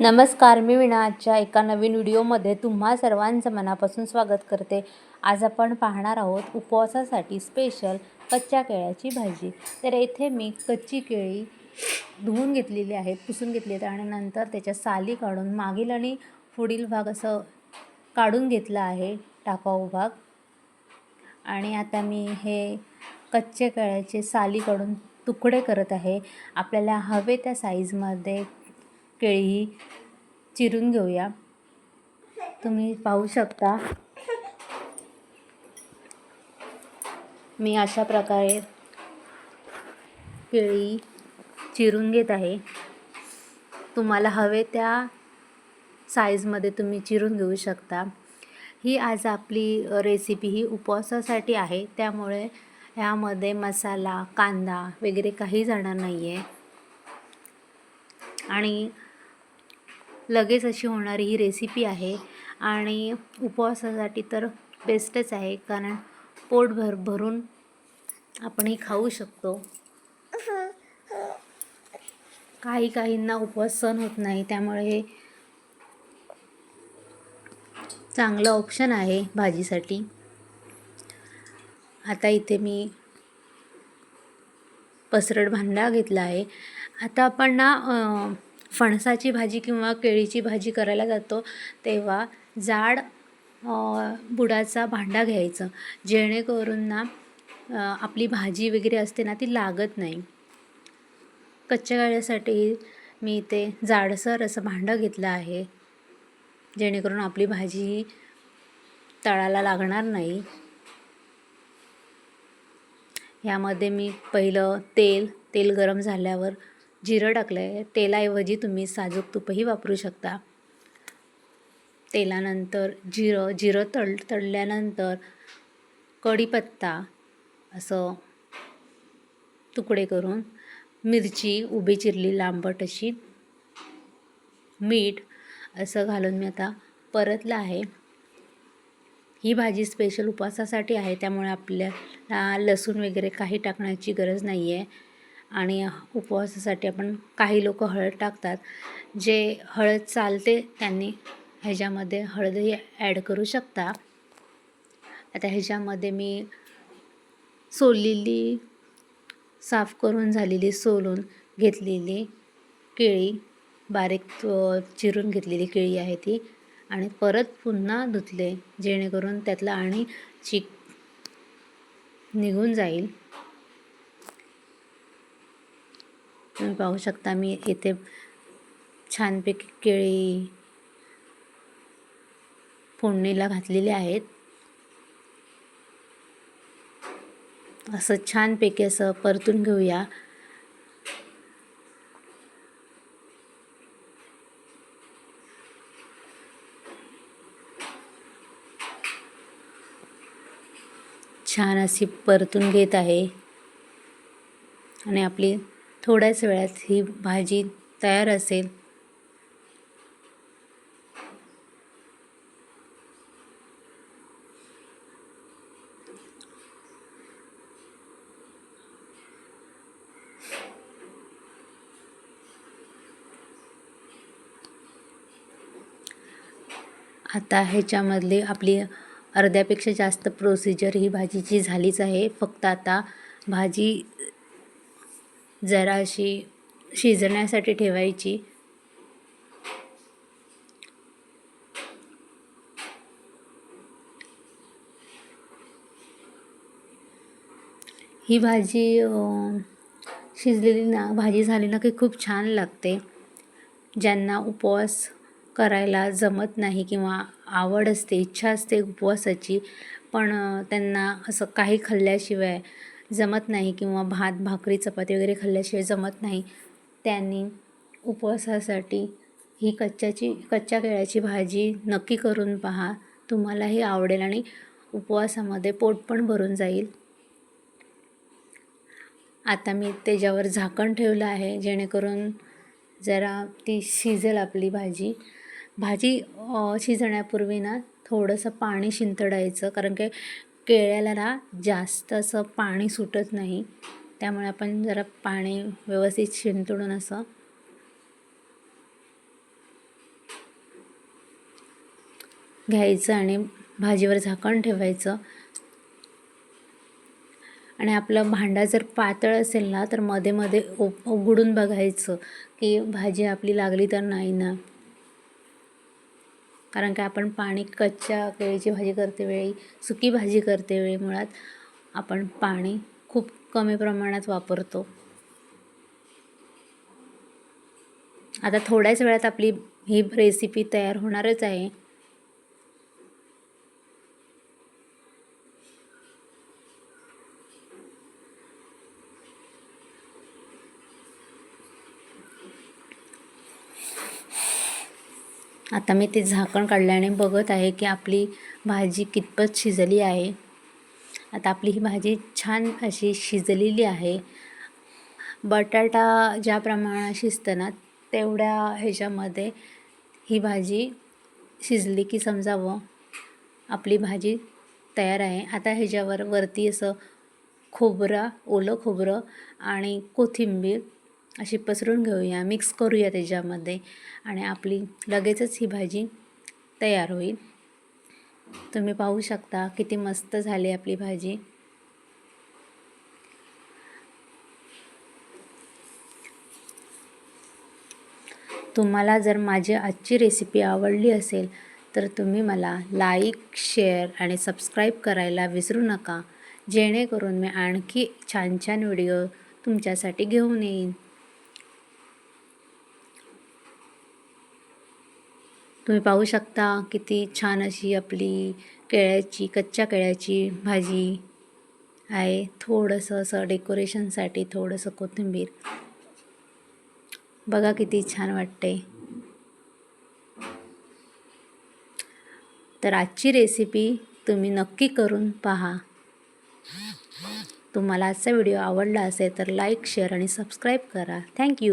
नमस्कार मी विणा आजच्या एका नवीन व्हिडिओमध्ये तुम्हा सर्वांचं मनापासून स्वागत करते. आज आपण पाहणार आहोत उपवासासाठी स्पेशल कच्च्या केळ्याची भाजी. तर येथे मी कच्ची केळी धुवून घेतलेली आहेत पुसून घेतली आहेत आणि नंतर त्याच्या साली काढून मागील आणि पुढील भाग असं काढून घेतला आहे टाकाऊ भाग. आणि आता मी हे कच्चे केळ्याचे साली काढून तुकडे करत आहे. आपल्याला हवे त्या साईजमध्ये केळी चिरून घेऊया. तुम्ही पाहू शकता. मी अशा प्रकारे केळी चिरून घेत आहे. तुम्हाला हवे त्या साईजमध्ये तुम्ही चिरून घेऊ शकता. ही आज आपली रेसिपी ही उपवासासाठी आहे. त्यामुळे ह्यामध्ये मसाला कांदा वगैरे काही जाणार नाही आहे आणि लगेच अशी होणारी ही रेसिपी आहे. आणि उपवासासाठी तर बेस्टच आहे कारण पोट भर भरून आपण ही खाऊ शकतो. काही काहींना उपवास सहन होत नाही त्यामुळे हे चांगलं ऑप्शन आहे भाजीसाठी. आता इथे मी पसरट भांडा घेतला आहे. आता आपण ना फणसाची भाजी किंवा केळीची भाजी करायला जातो तेव्हा जाड बुडाचा भांडा घ्यायचं. जेणेकरून ना आपली भाजी वगैरे असते ना ती लागत नाही. कच्च्या गाळ्यासाठी मी इथे जाडसर असं भांडं घेतलं आहे. जेणेकरून आपली भाजी तळाला लागणार नाही. यामध्ये मी पहिलं तेल तेल गरम झाल्यावर जिरं टाकलं आहे तेलाऐवजी तुम्ही साजूक तुपही वापरू शकता. तेलानंतर जिरं जिरं तळ तळल्यानंतर कढीपत्ता असं तुकडे करून मिरची उभी चिरली लांबट अशी मीठ असं घालून मी आता परतलं आहे. ही भाजी स्पेशल उपवासासाठी आहे त्यामुळे आपल्याला लसूण वगैरे काही टाकण्याची गरज नाही आहे आणि उपवासासाठी आपण काही लोक हळद टाकतात. जे हळद चालते त्यांनी ह्याच्यामध्ये हळदही ॲड करू शकता. आता ह्याच्यामध्ये मी सोललेली साफ करून झालेली सोलून घेतलेली केळी बारीक चिरून घेतलेली केळी आहे ती आणि परत पुन्हा धुतले जेणेकरून त्यातला आणि चिक निघून जाईल. तुम्ही पाहू शकता मी इथे छानपैकी केळी फोडणीला घातलेली आहेत. असं छानपैकी असं परतून घेऊया. छान अशी परतून घेत आहे. आणि आपली थोड्याच वेळात ही भाजी तयार असेल. आता ह्याच्यामधली आपली अर्ध्यापेक्षा जास्त प्रोसिजर ही भाजीची झालीच आहे. फक्त आता भाजी जरा अशी शिजण्यासाठी ठेवायची. ही भाजी शिजलेली ना भाजी झाली ना की खूप छान लागते. ज्यांना उपवास करायला जमत नाही किंवा आवड असते इच्छा असते उपवासाची पण त्यांना असं काही खाल्ल्याशिवाय जमत नाही किंवा भात भाकरी चपाती वगैरे खाल्ल्याशिवाय जमत नाही त्यांनी उपवासासाठी ही कच्च्याची कच्च्या केळ्याची भाजी नक्की करून पहा. तुम्हालाही आवडेल आणि उपवासामध्ये पोट पण भरून जाईल. आता मी त्याच्यावर झाकण ठेवलं आहे जेणेकरून जरा ती शिजेल आपली भाजी. भाजी शिजण्यापूर्वी ना थोडंसं पाणी शिंतडायचं कारण की केळ्याला ना जास्त असं पाणी सुटत नाही. त्यामुळे आपण जरा पाणी व्यवस्थित शिंतोडून असं घ्यायचं आणि भाजीवर झाकण ठेवायचं. आणि आपलं भांडा जर पातळ असेल ना तर मध्ये मध्ये उघडून बघायचं की भाजी आपली लागली तर नाही ना. कारण की आपण पाणी कच्च्या केळीची भाजी करते वेळी सुकी भाजी करते वेळी मुळात आपण पाणी खूप कमी प्रमाणात वापरतो. आता थोड्याच वेळात आपली ही रेसिपी तयार होणारच आहे. आता मी ते झाकण काढल्याने बघत आहे की आपली भाजी कितपत शिजली आहे. आता आपली ही भाजी छान अशी शिजलेली आहे. बटाटा ज्या प्रमाणात शिजतं ना तेवढ्या ह्याच्यामध्ये ही भाजी शिजली की समजावं आपली भाजी तयार आहे. आता ह्याच्यावर वरती असं खोबरा ओलं खोबरं आणि कोथिंबीर अशी पसरून घेऊया मिक्स करूया त्याच्यामध्ये आणि आपली लगेचच ही भाजी तयार होईल. तुम्ही पाहू शकता किती मस्त झाली आपली भाजी. तुम्हाला जर माझी आजची रेसिपी आवडली असेल तर तुम्ही मला लाईक शेअर आणि सबस्क्राईब करायला विसरू नका. जेणेकरून मी आणखी छान छान व्हिडिओ तुमच्यासाठी घेऊन येईन. तुम्ही पाहू शकता किती छान अशी आपली केळ्याची कच्च्या केळ्याची भाजी आहे. थोडंसं असं डेकोरेशनसाठी थोडंसं कोथिंबीर. बघा किती छान वाटते. तर आजची रेसिपी तुम्ही नक्की करून पहा. तुम्हाला आजचा व्हिडिओ आवडला असेल तर लाईक शेअर आणि सबस्क्राईब करा. Thank you